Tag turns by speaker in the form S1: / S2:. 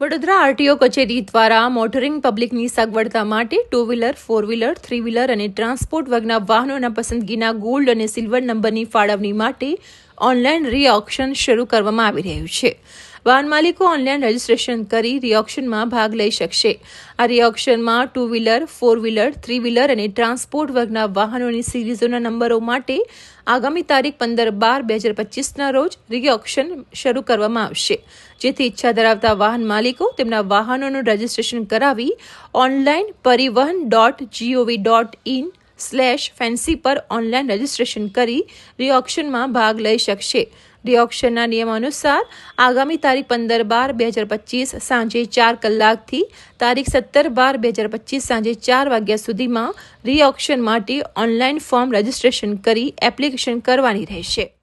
S1: Vadodara RTO કચેરી દ્વારા motoring પબ્લિકની સગવડતા માટે two wheeler four wheeler three wheeler અને ટ્રાન્સપોર્ટ વર્ગના વાહનોના પસંદગીના ગોલ્ડ અને સિલ્વર નંબરની ફાળવણી માટે ઓનલાઈન રી ઓક્શન શરૂ કરવામાં આવી રહ્યું છે. વાહન માલિકો ઓનલાઈન રજીસ્ટ્રેશન કરી રિઓક્શનમાં ભાગ લઈ શકશે. આ રિઓક્શનમાં two wheeler four wheeler three wheeler અને ટ્રાન્સપોર્ટ વર્ગના વાહનોની સિરીઝોના નંબરો માટે આગામી તારીખ પંદર બાર, બે હજાર પચીસના રોજ રિઓક્શન શરૂ કરવામાં આવશે. જેથી ઈચ્છા ધરાવતા વાહન માલિકો તેમના વાહનોનું રજીસ્ટ્રેશન કરાવી online Parivahan dot GOV dot in slash fancy પર ઓનલાઈન રજીસ્ટ્રેશન કરી રિઓક્શનમાં ભાગ લઈ શકશે. રી ઓક્શનના નિયમ અનુસાર આગામી તારીખ પંદર બાર બે હજાર પચીસ સાંજે ચાર કલાકથી તારીખ સત્તર બાર બે હજાર પચીસ સાંજે ચાર વાગ્યા સુધીમાં રી ઓક્શન માટે ઓનલાઈન ફોર્મ રજીસ્ટ્રેશન કરી એપ્લિકેશન કરવાની રહેશે.